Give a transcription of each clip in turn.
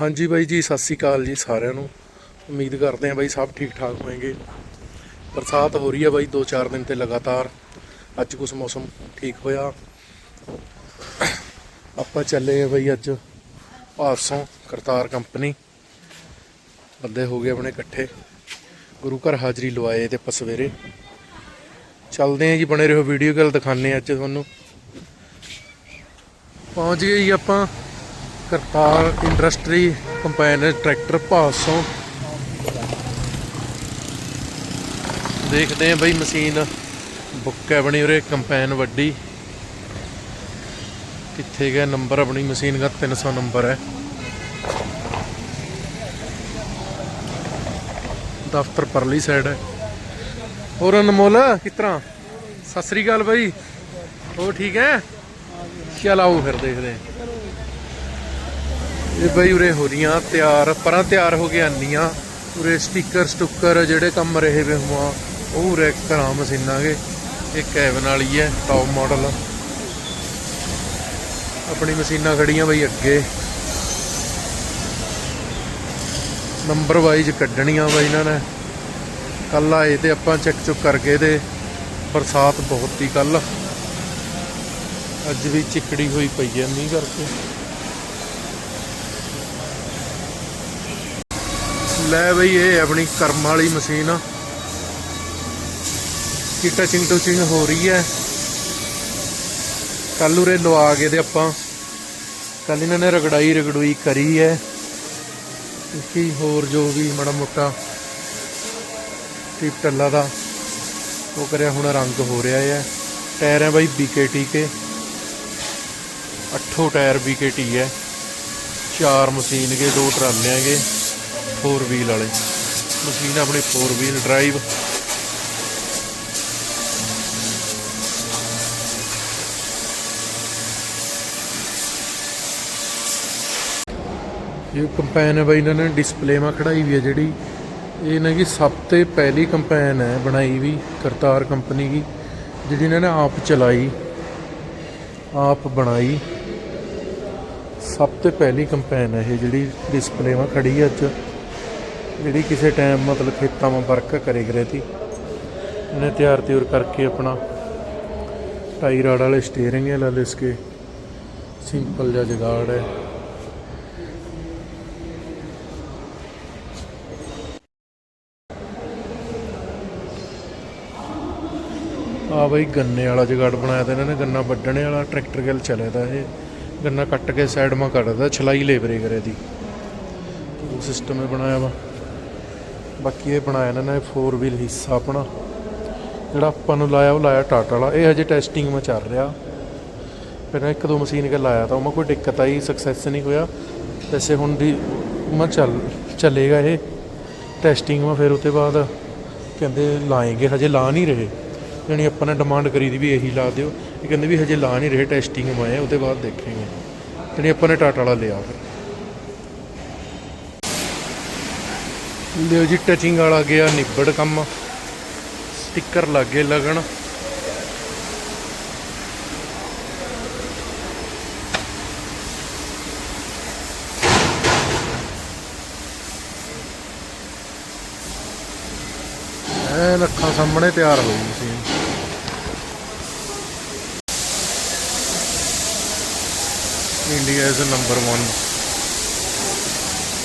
ਹਾਂਜੀ ਬਾਈ ਜੀ, ਸਤਿ ਸ੍ਰੀ ਅਕਾਲ ਜੀ ਸਾਰਿਆਂ ਨੂੰ। ਉਮੀਦ ਕਰਦੇ ਹਾਂ ਬਾਈ ਸਭ ਠੀਕ ਠਾਕ ਹੋਣਗੇ ਬਰਸਾਤ ਹੋ ਰਹੀ ਹੈ ਬਾਈ 2-4 ਦਿਨ ਤੇ ਲਗਾਤਾਰ। ਅੱਜ ਕੁਛ ਮੌਸਮ ਠੀਕ ਹੋਇਆ। ਆਪਾਂ ਚੱਲੇ ਆ ਬਾਈ ਅੱਜ ਭਾਰਸੋਂ ਕਰਤਾਰ ਕੰਪਨੀ। ਬੰਦੇ ਹੋ ਗਏ ਆਪਣੇ ਇਕੱਠੇ। ਗੁਰੂ ਘਰ ਹਾਜ਼ਰੀ ਲਵਾਏ ਤੇ ਆਪਾਂ ਸਵੇਰੇ। ਚੱਲਦੇ ਆ ਜੀ, ਬਣੇ ਰਹੋ ਵੀਡੀਓ ਗੱਲ ਦਿਖਾਣੇ ਆ ਅੱਜ ਤੁਹਾਨੂੰ। ਪਹੁੰਚ ਗਏ ਜੀ ਆਪਾਂ। ਕਰਤਾਰ ਇੰਡਸਟਰੀ ਕੰਪਾਈਨਰ ਟਰੈਕਟਰ ਭਾਸੋਂ। ਦੇਖਦੇ ਆ ਬਈ ਮਸ਼ੀਨ ਬੁੱਕ ਹੈ ਬਣੀ, ਉਰੇ ਕੰਪੈਨ ਵੱਡੀ। ਕਿੱਥੇ ਗਿਆ ਨੰਬਰ, ਆਪਣੀ ਮਸ਼ੀਨ ਦਾ 300 ਨੰਬਰ ਹੈ। ਦਫ਼ਤਰ ਪਰਲੀ ਸਾਈਡ ਹੈ। ਹੋਰ ਅਨਮੋਲ, ਕਿਸ ਤਰ੍ਹਾਂ? ਸਤਿ ਸ੍ਰੀ ਅਕਾਲ ਬਾਈ। ਹੋ ਠੀਕ ਹੈ? ਚਲ ਆਓ ਫਿਰ ਦੇਖਦੇ ਹਾਂ। ਇਹ ਬਈ ਉਰੇ ਹੋ ਰਹੀਆਂ, ਤਿਆਰ, ਪਰਾਂ ਤਿਆਰ ਹੋ ਕੇ ਆਨੀਆਂ ਉਰੇ ਸਟicker ਸਟੁੱਕਰ ਜਿਹੜੇ ਕੰਮ ਰਹੇ ਵੇ ਹੁਆ, ਉਹ ਉਰੇ ਘਰਾਂ ਮਸ਼ੀਨਾਂ ਗੇ ਇਹ ਕੈਬਨ ਵਾਲੀ ਹੈ ਟੌਪ ਮਾਡਲ ਆਪਣੀ ਮਸ਼ੀਨਾਂ ਖੜੀਆਂ ਬਈ ਅੱਗੇ। ਨੰਬਰ ਵਾਈਜ਼ ਕੱਢਣੀਆਂ ਬਈ ਇਹਨਾਂ ਨੇ। ਕੱਲ ਆਏ ਤੇ ਆਪਾਂ ਚੈੱਕ ਚੁੱਕ ਕਰਕੇ ਤੇ ਬਰਸਾਤ ਬਹੁਤ ਹੀ ਕੱਲ ਅੱਜ ਵੀ ਚਿੱਕੜੀ ਹੋਈ ਪਈ ਹੈ ਮੀਂਹ ਕਰਕੇ। ਲੈ ਬਈ ਇਹ ਆਪਣੀ ਕਰਮ ਵਾਲੀ ਮਸ਼ੀਨ। ਆ ਕੀ ਟਚਿੰਗ ਟੁਚਿੰਗ ਹੋ ਰਹੀ ਹੈ। ਕੱਲ ਉਰੇ ਲਵਾ ਕੇ ਤੇ ਆਪਾਂ ਕੱਲ ਇਹਨਾਂ ਨੇ ਰਗੜਾਈ ਰਗੜੂਈ ਕਰੀ ਹੈ। ਕੀ ਹੋਰ ਜੋ ਵੀ ਮਾੜਾ ਮੋਟਾ ਟਿਪ ਟੱਲਾ ਦਾ, ਉਹ ਕਰਿਆ ਹੁਣ ਰੰਗ ਹੋ ਰਿਹਾ ਹੈ। ਟਾਇਰ ਹੈ ਬਾਈ BKT ਕੇ। ਅੱਠੋ ਟਾਇਰ BKT ਹੈ। ਚਾਰ ਮਸ਼ੀਨ ਕੇ, ਦੋ ਟਰਾਲੇ ਹੈਗੇ। ਫੋਰ ਵੀਲ ਵਾਲੇ। ਮਸ਼ੀਨ ਆਪਣੀ ਫੋਰ ਵੀਲ ਡਰਾਈਵ ਇਹ ਕੰਪੈਨ ਹੈ ਬਾਈ ਇਹਨਾਂ ਨੇ ਡਿਸਪਲੇ ਮਾ ਖੜਾਈ ਵੀ ਹੈ ਜਿਹੜੀ। ਇਹ ਨਾ ਕਿ ਸਭ ਤੋਂ ਪਹਿਲੀ ਕੰਪੈਨ ਹੈ, ਬਣਾਈ ਵੀ, ਕਰਤਾਰ ਕੰਪਨੀ ਦੀ, ਜਿਹੜੀ ਇਹਨਾਂ ਨੇ ਆਪ ਚਲਾਈ, ਆਪ ਬਣਾਈ। ਸਭ ਤੋਂ ਪਹਿਲੀ ਕੰਪੈਨ ਹੈ ਇਹ ਜਿਹੜੀ ਡਿਸਪਲੇ ਮਾ ਖੜੀ ਹੈ ਅੱਜ। ਜਿਹੜੀ ਕਿਸੇ ਟਾਈਮ ਮਤਲਬ ਖੇਤਾਂ ਮਾ ਵਰਕ ਕਰੇ ਕਰੇ ਤੀ ਇਹਨੇ ਤਿਆਰ ਤਿਉਰ ਕਰਕੇ ਆਪਣਾ ਟਾਈ ਰਾਡ ਵਾਲੇ ਸਟੀਅਰਿੰਗ ਹੈ ਲਾ ਲਿਸਕੇ ਸਿੰਪਲ ਜਿਹਾ ਜਗਾੜ ਹੈ ਆ ਬਈ ਗੰਨੇ ਵਾਲਾ ਜਗਾੜ ਬਣਾਇਆ ਤਾਂ ਇਹਨਾਂ ਨੇ, ਗੰਨਾ ਵੱਢਣੇ ਵਾਲਾ ਟਰੈਕਟਰ ਗਿਲ ਚੱਲਿਆ ਤਾਂ ਇਹ। ਗੰਨਾ ਕੱਟ ਕੇ ਸਾਈਡ ਮਾ ਕੱਢਦਾ, ਛਲਾਈ ਲੇਬਰੇ ਕਰੇ ਦੀ ਉਹ ਸਿਸਟਮ ਹੈ ਬਣਾਇਆ ਵਾ। ਬਾਕੀ ਇਹ ਬਣਾਇਆ ਇਹਨਾਂ ਨੇ 4 ਵੀਲ ਹਿੱਸਾ ਆਪਣਾ। ਜਿਹੜਾ ਆਪਾਂ ਨੂੰ ਲਾਇਆ ਉਹ ਲਾਇਆ ਟਾਟਾ ਵਾਲਾ। ਇਹ ਹਜੇ ਟੈਸਟਿੰਗ ਮੈਂ ਚੱਲ ਰਿਹਾ। ਪਹਿਲਾਂ ਇੱਕ ਦੋ ਮਸ਼ੀਨ ਕੇ ਲਾਇਆ ਤਾਂ ਉਹ ਮੈਂ ਕੋਈ ਦਿੱਕਤ ਆਈ ਸਕਸੈਸ ਨਹੀਂ ਹੋਇਆ। ਵੈਸੇ ਹੁਣ ਦੀ ਮੈਂ ਚੱਲ, ਚੱਲੇਗਾ ਇਹ। ਟੈਸਟਿੰਗ ਮੈਂ ਫਿਰ ਉਹਦੇ ਬਾਅਦ ਕਹਿੰਦੇ ਲਾਏਗੇ, ਹਜੇ ਲਾ ਨਹੀਂ ਰਹੇ। ਜਾਣੀ ਆਪਾਂ ਨੇ ਡਿਮਾਂਡ ਕਰੀ ਦੀ ਵੀ ਇਹੀ ਲਾ ਦਿਓ। ਇਹ ਕਹਿੰਦੇ ਵੀ ਹਜੇ ਲਾ ਨਹੀਂ ਰਹੇ ਟੈਸਟਿੰਗ ਮੈਂ ਉਹਦੇ ਬਾਅਦ ਦੇਖਾਂਗੇ। ਜਾਣੀ ਆਪਾਂ ਨੇ ਟਾਟਾ ਵਾਲਾ ਲਿਆ ਫਿਰ। ਲਿਓ ਜੀ ਟਚਿੰਗ ਵਾਲਾ ਗਿਆ, ਨਿਬੜ ਕੰਮ। ਸਟicker ਲੱਗੇ ਲੱਗਣ ਐ ਅੱਖਾਂ ਸਾਹਮਣੇ ਤਿਆਰ ਹੋ ਗਈ ਸੀ ਇੰਡੀਆ ਇਜ਼ ਨੰਬਰ 1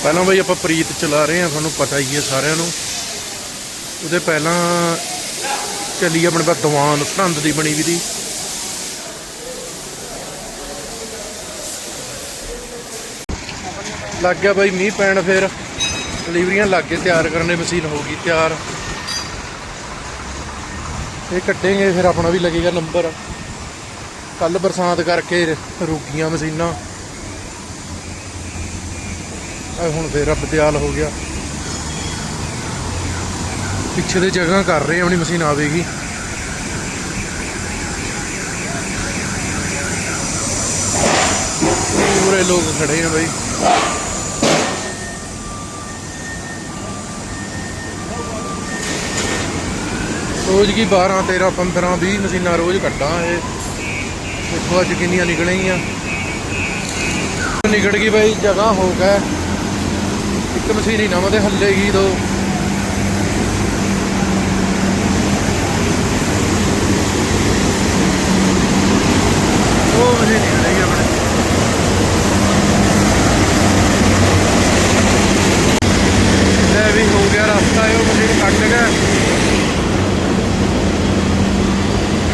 ਪਹਿਲਾਂ ਬਈ ਆਪਾਂ ਪ੍ਰੀਤ ਚਲਾ ਰਹੇ ਹਾਂ, ਤੁਹਾਨੂੰ ਪਤਾ ਹੀ ਹੈ ਸਾਰਿਆਂ ਨੂੰ। ਉਹਦੇ ਪਹਿਲਾਂ ਚੱਲੀ ਆਪਣੇ ਪਾਸ ਦੀਵਾਨ ਸਰਹੰਦ ਦੀ ਬਣੀ ਵੀ ਦੀ। ਲੱਗ ਗਿਆ ਬਾਈ ਮੀਂਹ ਪੈਣ ਫਿਰ। ਡਿਲੀਵਰੀਆਂ ਲੱਗ ਗਏ, ਤਿਆਰ ਕਰਨੇ ਮਸ਼ੀਨ ਹੋ ਗਈ ਤਿਆਰ। ਇਹ ਕੱਢेंगे ਫਿਰ, ਆਪਣਾ ਵੀ ਲੱਗੇਗਾ ਨੰਬਰ। ਕੱਲ ਬਰਸਾਤ ਕਰਕੇ ਰੁਕ ਗਈਆਂ ਮਸ਼ੀਨਾਂ। ਆ ਹੁਣ ਫੇਰ ਰੱਬ ਦਿਆਲ ਹੋ ਗਿਆ। ਪਿੱਛੇ ਦੇ ਜਗ੍ਹਾ ਕਰ ਰਹੇ ਆ, ਆਪਣੀ ਮਸ਼ੀਨ ਆਵੇਗੀ ਪੂਰੇ ਲੋਕ ਖੜੇ ਆ ਬਈ। ਰੋਜ਼ ਕੀ 12 13 15 20 ਮਸ਼ੀਨਾਂ ਰੋਜ਼ ਕੱਢਾਂ ਇਹ। ਦੇਖੋ ਅੱਜ ਕਿੰਨੀਆਂ ਨਿਕਲੀਆਂ। ਨਿਕਲ ਗਈ ਬਈ ਜਗ੍ਹਾ ਹੋ ਗਿਆ ਇੱਕ ਮਸ਼ੀਨ ਹੀ ਨਾ ਮਤੇ ਹੱਲੇਗੀ ਦੋ ਉਹ ਮਸ਼ੀਨ ਨਹੀਂ ਹੱਲੇਗੀ ਆਪਣੇ ਲੈ ਵੀ ਹੋ ਗਿਆ ਰਸਤਾ ਇਹ ਮਸ਼ੀਨ ਕੱਟ ਗਿਆ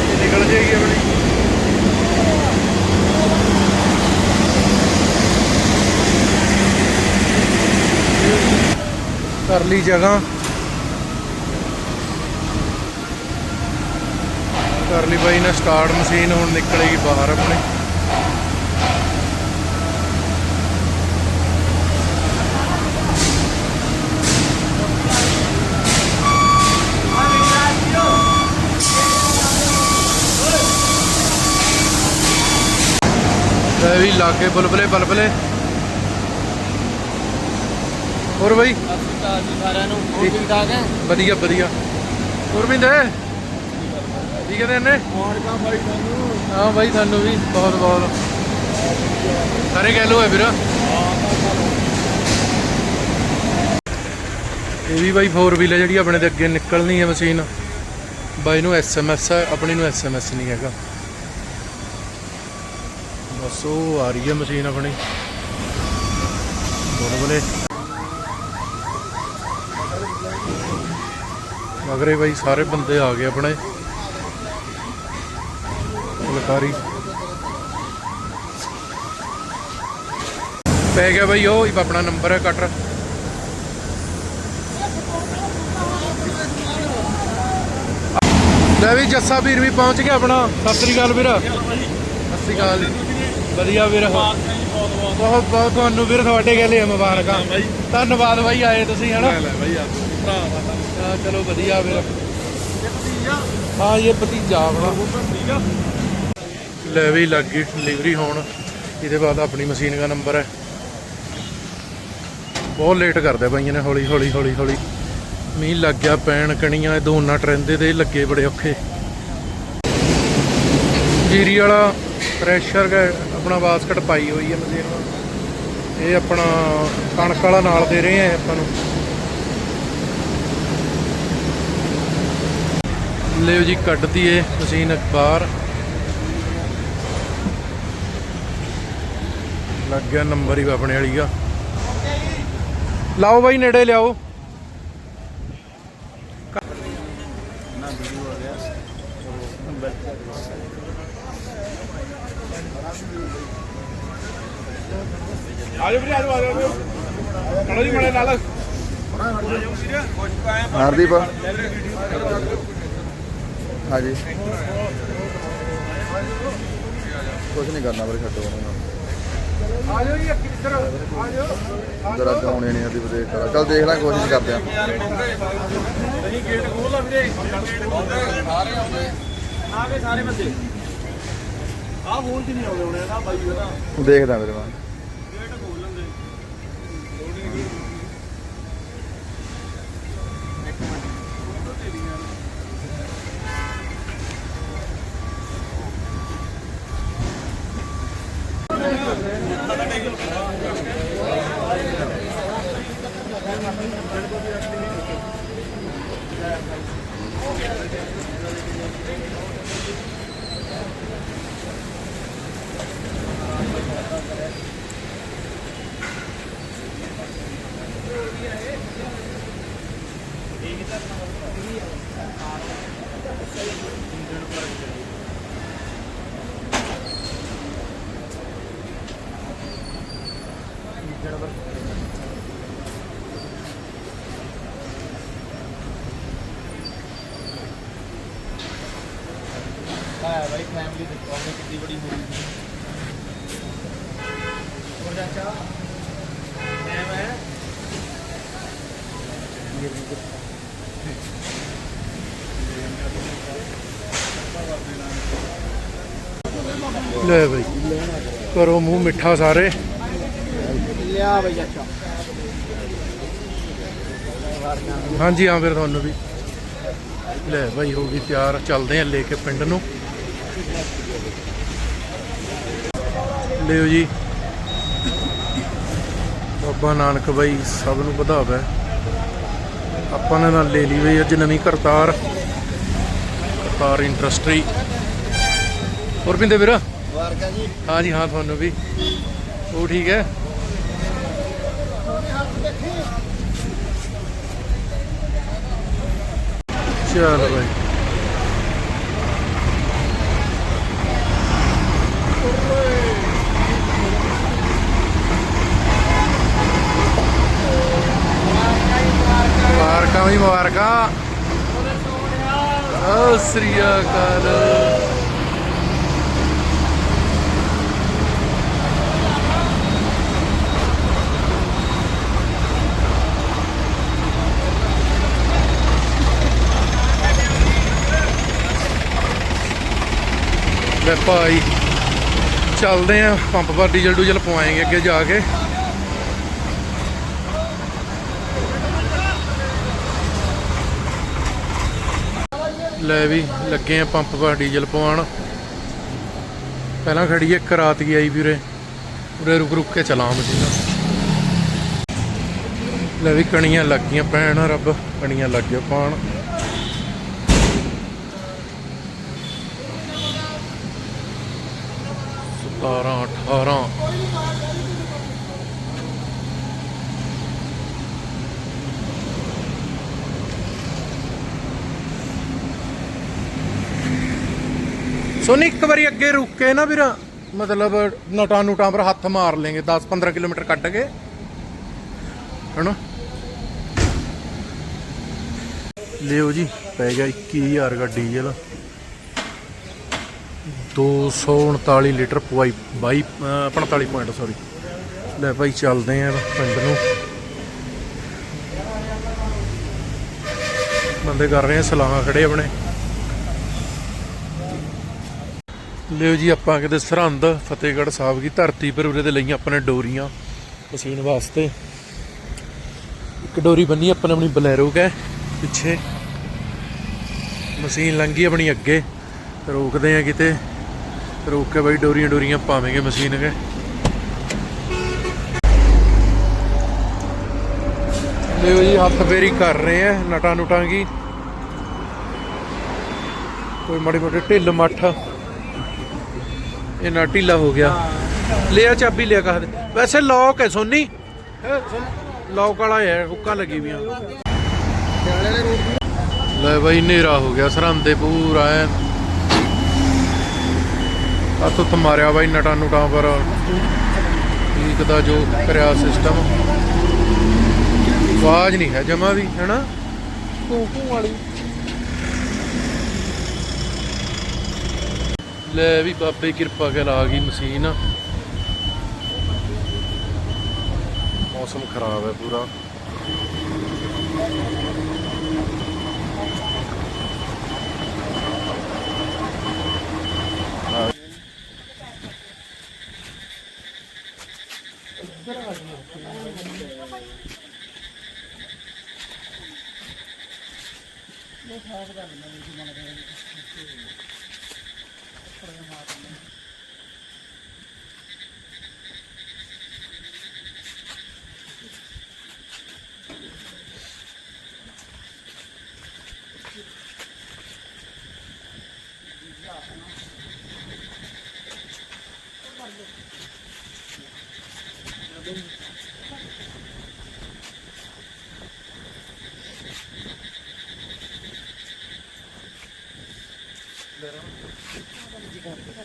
ਇਹ ਨਿਕਲ ਜਾਏਗੀ ਆਪਣੀ ਕਰ ਲਈ ਜਗ੍ਹਾ ਕਰ ਲਈ ਬਾਈ ਨੇ ਸਟਾਰਟ ਮਸ਼ੀਨ ਹੁਣ ਨਿਕਲੇਗੀ ਬਾਹਰ ਆਪਣੇ ਲੈ ਵੀ ਲਾਗੇ ਬੁਲਬਲੇ ਬਲਬਲੇ ਹੋਰ ਬਾਈ? ਸਾਰਿਆਂ ਨੂੰ ਹੋਰ ਠੀਕ ਠਾਕ ਹੈ ਵਧੀਆ ਵਧੀਆ। ਗੁਰਮਿੰਦ? ਕੀ ਨੇ ਭਾਈ ਤੁਹਾਨੂੰ। ਹਾਂ ਬਾਈ ਤੁਹਾਨੂੰ ਵੀ ਬਹੁਤ ਬਹੁਤ। ਸਾਰੇ ਕਹਿ ਲੋ ਹੈ ਵੀਰ। ਇਹ ਵੀ ਬਾਈ 4 ਵੀਲ ਜਿਹੜੀ ਆਪਣੇ ਦੇ ਅੱਗੇ ਨਿਕਲਣੀ ਹੈ ਮਸ਼ੀਨ ਬਾਈ ਨੂੰ ਐਸਐਮਐਸ ਹੈ ਆਪਣੀ ਨੂੰ ਐਸਐਮਐਸ ਨਹੀਂ ਹੈਗਾ। ਬਸ ਉਹ ਆ ਰਹੀ ਹੈ ਮਸ਼ੀਨ ਆਪਣੀ। ਬੋਲੇ ਬੋਲੇ ਮਗਰੇ ਬਾਈ ਸਾਰੇ ਬੰਦੇ ਆ ਗਏ ਆਪਣੇ। ਫੁਲਕਾਰੀ। ਪੈ ਗਿਆ ਬਾਈ ਉਹ ਆਪਣਾ ਨੰਬਰ ਹੈ ਕਟਰ ਲੈ ਵੀ ਜੱਸਾ ਵੀਰ ਵੀ ਪਹੁੰਚ ਗਿਆ ਆਪਣਾ। ਸਤਿ ਸ੍ਰੀ ਅਕਾਲ ਵੀਰ। ਸਤਿ ਸ੍ਰੀ ਅਕਾਲ। ਵਧੀਆ ਵੀਰ। ਬਹੁਤ ਬਹੁਤ ਤੁਹਾਨੂੰ ਵੀਰ ਤੁਹਾਡੇ ਗਲੇ ਮੁਬਾਰਕਾਂ। ਧੰਨਵਾਦ ਬਾਈ ਆਏ ਤੁਸੀਂ ਹਨਾ? ਹਾਂ, ਚਲੋ ਵਧੀਆ ਵੀਰ ਹਾਂ ਇਹ ਭਤੀਜਾ ਆਪਣਾ ਲੈ ਵੀ ਲੱਗ ਗਈ ਡਿਲੀਵਰੀ ਹੋਣ। ਇਹਦੇ ਬਾਅਦ ਆਪਣੀ ਮਸ਼ੀਨ ਦਾ ਨੰਬਰ ਹੈ। ਬਹੁਤ ਲੇਟ ਕਰਦੇ ਬਾਈਆਂ ਨੇ ਹੌਲੀ ਹੌਲੀ ਹੌਲੀ ਹੌਲੀ। ਮੀਂਹ ਲੱਗ ਗਿਆ ਪੈਣ ਕਣੀਆਂ ਇਹ ਦੋਨਾਂ ਟਰੈਂਦੇ ਦੇ ਲੱਗੇ ਬੜੇ ਔਖੇ। ਜੀਰੀ ਵਾਲਾ ਪ੍ਰੈਸ਼ਰ ਆਪਣਾ ਬਾਸਕਟ ਪਾਈ ਹੋਈ ਹੈ ਮਸ਼ੀਨ। ਇਹ ਆਪਣਾ ਕਣਕ ਵਾਲਾ ਨਾਲ ਦੇ ਰਹੇ ਆ ਆਪਾਂ ਨੂੰ। ਲਿਓ ਜੀ ਕੱਢਦੀ ਏ ਮਸ਼ੀਨ ਬਾਹਰ ਲੱਗ ਗਿਆ ਨੰਬਰ ਹੀ ਆਪਣੇ ਵਾਲੀ ਆ ਲਾਓ ਬਾਈ ਨੇੜੇ ਲਿਆਓ। ਆਜੋ ਵੀਰੇ ਆਜੋ ਆਜੋ ਚਲੋ ਜੀ ਮੜੇ ਨਾਲ ਹਰਦੀਪ। ਹਾਂਜੀ। ਕੁਝ ਨਹੀਂ ਕਰਨਾ ਵੀਰੇ ਛੱਡੋ ਉਹਨਾਂ। ਆਜੋ ਜੀ ਇੱਧਰ ਆਜੋ। ਨੂੰ ਜਰਾ ਗਾਉਣੇ ਨਹੀਂ ਹਰਦੀਪ ਦੇਖ ਕਰਾ ਚੱਲ ਦੇਖ ਲਾਂ ਕੋਸ਼ਿਸ਼ ਕਰਦੇ ਆ। ਨਹੀਂ ਗੇਟ ਖੋਲ ਲਾ ਵੀਰੇ। ਸਾਰੇ ਆਉਂਦੇ ਆਗੇ ਸਾਰੇ ਬੰਦੇ। ਆਹ ਫੋਨ ਚ ਨਹੀਂ ਆਉਂਦੇ ਹੋਣੇ ਨਾ ਬਾਈ ਉਹਦਾ। ਦੇਖਦਾ ਵੀਰੇ ਮੈਂ। ਹੈ ਫੈਮਿਲੀ ਦੇਖੋ ਆਪਣੀ ਕਿੰਨੀ ਬੜੀ ਹੋਈ ਹੋਰ ਚਾਚਾ? ਮੈਂ ਮੈਂ ਲੈ ਬਈ ਕਰੋ ਮੂੰਹ ਮਿੱਠਾ ਸਾਰੇ। ਲਿਆ ਬਾਈ ਚਾਚਾ। ਹਾਂਜੀ ਹਾਂ ਫਿਰ ਤੁਹਾਨੂੰ ਵੀ। ਲੈ ਭਾਈ ਹੋ ਗਈ ਤਿਆਰ। ਚੱਲਦੇ ਆ ਲੈ ਕੇ ਪਿੰਡ ਨੂੰ। ਲਿਓ ਜੀ। ਬਾਬਾ ਨਾਨਕ ਬਾਈ ਸਭ ਨੂੰ ਵਧਾਵੇ। ਆਪਾਂ ਨੇ ਨਾਲ ਲੈ ਲਈ ਬਈ ਅੱਜ ਨਵੀਂ ਕਰਤਾਰ। ਕਰਤਾਰ ਇੰਡਸਟਰੀ। ਹੋਰ ਪਿੰਦੇ ਵੀਰ? ਵਾਰਕਾ ਜੀ। ਹਾਂ ਜੀ ਹਾਂ ਤੁਹਾਨੂੰ ਵੀ। ਉਹ ਠੀਕ ਹੈ? ਚਲ ਭਾਈ ਮੁਬਾਰਕਾਂ ਵੀ, ਮੁਬਾਰਕਾਂ। ਓ ਸ੍ਰੀ ਅਕਾਲ। ਲੈ ਭਾਈ, ਚੱਲਦੇ ਆ। ਪੰਪ ਪਰ ਡੀਜ਼ਲ ਡੂਜ਼ਲ ਪਵਾਏਗੇ ਅੱਗੇ ਜਾ ਕੇ। ਲੈ ਵੀ ਲੱਗੇ ਆ ਪੰਪ ਪਰ ਡੀਜ਼ਲ ਪਵਾਉਣ। ਪਹਿਲਾਂ ਖੜੀ ਇੱਕ ਰਾਤ ਹੀ ਆਈ ਵੀਰੇ। ਉਰੇ ਰੁਕ ਰੁਕ ਕੇ ਚਲਾ ਮਸ਼ੀਨਾਂ ਲੈ ਵੀ ਕਣੀਆਂ ਲੱਗ ਗਈਆਂ ਪੈਣ ਰੱਬ ਕਣੀਆਂ ਲੱਗ ਗਿਆ ਪਾਣ ਸਤਾਰਾਂ 18 ਸੋਨੀ, ਇੱਕ ਵਾਰੀ ਅੱਗੇ ਰੁਕ ਕੇ ਨਾ ਵੀਰ, ਮਤਲਬ ਨਟਾਂ ਨੂਟਾਂ ਪਰ ਹੱਥ ਮਾਰ ਲੇਂਗੇ 10 15 ਕਿਲੋਮੀਟਰ ਕੱਢ ਕੇ। ਹਨਾ? ਲਿਓ ਜੀ, ਪੈ ਗਿਆ 21000 ਦਾ ਡੀਜ਼ਲ। 239 ਲੀਟਰ ਪਵਾਈ 22 ਅਹ 45 ਪੁਆਇੰਟ ਸੌਰੀ ਲੈ ਭਾਈ, ਚੱਲਦੇ ਆਂ ਪਿੰਡ ਨੂੰ। ਬੰਦੇ ਕਰ ਰਹੇ ਆ ਸਲਾਹਾਂ ਖੜੇ ਆਪਣੇ। ਲਿਓ ਜੀ, ਆਪਾਂ ਕਿਤੇ ਸਰਹੰਦ, ਫਤਿਹਗੜ੍ਹ ਸਾਹਿਬ ਦੀ ਧਰਤੀ ਪਰ ਉਰੇ ਦੇ ਲਈਆਂ ਆਪਣੇ ਡੋਰੀਆਂ ਮਸ਼ੀਨ ਵਾਸਤੇ। ਇੱਕ ਡੋਰੀ ਬੰਨੀ ਆਪਾਂ ਨੇ ਆਪਣੀ ਬਲੈਰੋ ਕੈ, ਪਿੱਛੇ। ਮਸ਼ੀਨ ਲੰਗੀ ਆਪਣੀ ਅੱਗੇ। ਰੋਕਦੇ ਆ ਕਿਤੇ। ਰੋਕ ਕੇ ਬਾਈ ਡੋਰੀਆਂ ਡੋਰੀਆਂ ਪਾਵਾਂਗੇ ਮਸ਼ੀਨ ਕੇ। ਲਿਓ ਜੀ, ਹੱਥ ਫੇਰੀ ਕਰ ਰਹੇ ਆ ਨਟਾਂ ਨੁਟਾਂ ਕੀ। ਕੋਈ ਮਾੜੀ ਮੋਟੀ ਢਿੱਲ ਮੱਠ। ਇਹ ਨਾ ਢਿੱਲਾ ਹੋ ਗਿਆ। ਲਿਆ ਚਾਬੀ ਲਿਆ ਕਹ ਵੈਸੇ ਲੌਕ ਹੈ ਸੋਨੀ। ਲੌਕ ਵਾਲਾ ਹੈ ਹੁੱਕਾ ਲੱਗੀ ਵੀਆਂ ਲੈ ਬਾਈ ਹਨੇਰਾ ਹੋ ਗਿਆ ਸਰਹੰਦੇ ਪੂਰਾ ਐ। ਹੱਥ ਉੱਤ ਮਾਰਿਆ ਬਾਈ ਨਟਾਂ ਨੁਟਾਂ ਪਰ। ਠੀਕ ਦਾ ਜੋ ਕਰਿਆ ਸਿਸਟਮ ਆਵਾਜ਼ ਨਹੀਂ ਹੈ ਜਮਾ ਵੀ ਹੈਨਾ? ਕੂ ਕੂ ਵਾਲੀ। ਲੈ ਵੀ ਬਾਬੇ ਕਿਰਪਾ ਕਰ ਆ ਗਈ ਮਸ਼ੀਨ। ਮੌਸਮ ਖਰਾਬ ਹੈ ਪੂਰਾ।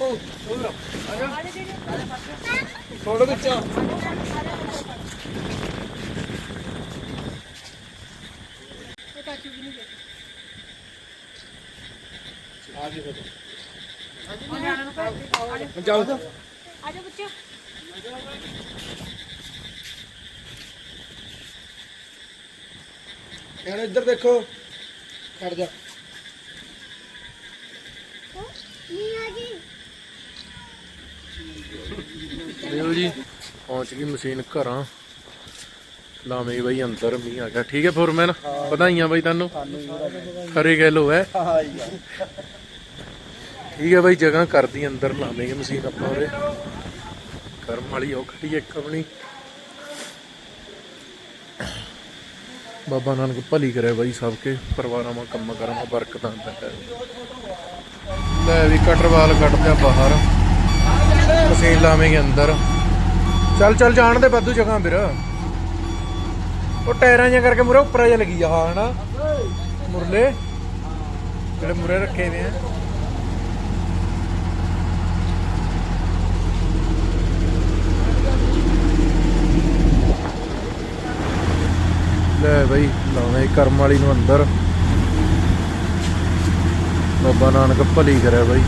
ਉਹ ਥੋੜਾ ਵਿੱਚੋਂ ਇਹ ਤਾਂ ਚੁਗੀ ਨਹੀਂ ਦੇਖੀ ਜਾਓ ਆ ਜਾ। ਪਹੁੰਚ ਗਈ ਮਸ਼ੀਨ ਘਰਾਂ। ਲਾਵੇਂ ਬਾਈ ਅੰਦਰ ਮੀਂਹ ਆ ਗਿਆ। ਠੀਕ ਹੈ ਫੋਰਮੈਨ? ਵਧਾਈਆਂ ਬਾਈ ਤੁਹਾਨੂੰ। ਖਰੇ ਕਹਿ ਲੋ ਹੈ ਹਾਂ ਜੀ ਠੀਕ ਹੈ ਬਾਈ ਜਗ੍ਹਾ ਕਰਦੀ ਅੰਦਰ ਲਾਵੇਂਗੇ ਮਸ਼ੀਨ ਆਪਾਂ ਉਹਦੇ ਕਰਮ ਵਾਲੀ ਉਹ ਖੜੀ ਇੱਕ ਆਪਣੀ। ਬਾਬਾ ਨਾਨਕ ਭਲੀ ਕਰੇ ਬਾਈ ਸਭ ਕੇ। ਪਰਿਵਾਰਾਂ ਮਾ ਕੰਮ ਕਰਾਂ ਬਰਕਤਾਂ ਹੈ ਲੈ ਵੀ ਕਟਰਵਾਲ ਕੱਢਦੇ ਆ ਬਾਹਰ। ਮਸ਼ੀਨ ਲਾਵੇਂਗੇ ਅੰਦਰ। ਚੱਲ ਚੱਲ ਜਾਣ ਦੇ ਵਾਧੂ ਜਗ੍ਹਾ ਵੀਰ ਉਹ ਟਾਇਰਾਂ ਜਿਹਾ ਕਰਕੇ ਮੁਰੇ ਉੱਪਰ ਜਿਹਾ ਲੱਗੀ ਆ ਹਾਂ ਹਨਾ? ਮੁਰਲੇ। ਜਿਹੜੇ ਮੁਰੇ ਰੱਖੇ ਵੇ ਆ। ਲੈ ਬਈ, ਲਾਉਣੇ ਕਰਮ ਵਾਲੀ ਨੂੰ ਅੰਦਰ। ਬਾਬਾ ਨਾਨਕ ਭਲੀ ਕਰਿਆ ਬਾਈ।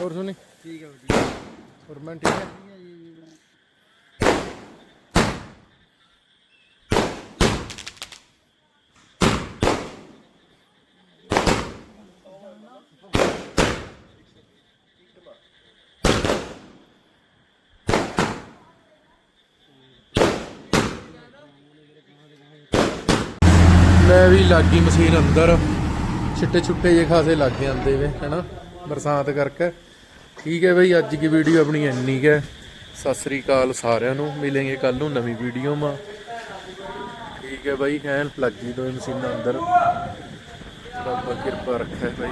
ਹੋਰ ਸੁਣੀ? ਠੀਕ ਹੈ ਵਧੀਆ। ਹੋਰ ਮੈਂ ਠੀਕ ਹੈ? ਵੀ ਲੱਗੀ ਮਸ਼ੀਨ ਅੰਦਰ। ਛਿੱਟੇ ਛੁੱਟੇ ਜੇ ਖਾਸੇ ਲੱਗ ਜਾਂਦੇ ਵੇ ਹੈਨਾ? ਬਰਸਾਤ ਕਰਕੇ। ਠੀਕ ਹੈ ਬਈ, ਅੱਜ ਦੀ ਵੀਡੀਓ ਆਪਣੀ ਇੰਨੀ ਕੁ ਹੈ। ਸਤਿ ਸ੍ਰੀ ਅਕਾਲ ਸਾਰਿਆਂ ਨੂੰ, ਮਿਲਾਂਗੇ ਕੱਲ ਨੂੰ ਨਵੀਂ ਵੀਡੀਓ ਮਾ। ਠੀਕ ਹੈ ਬਾਈ ਐਨ ਲੱਗੀ ਦੋ ਮਸ਼ੀਨਾਂ ਅੰਦਰ। ਰੱਬ ਕਿਰਪਾ ਰੱਖੇ ਬਾਈ।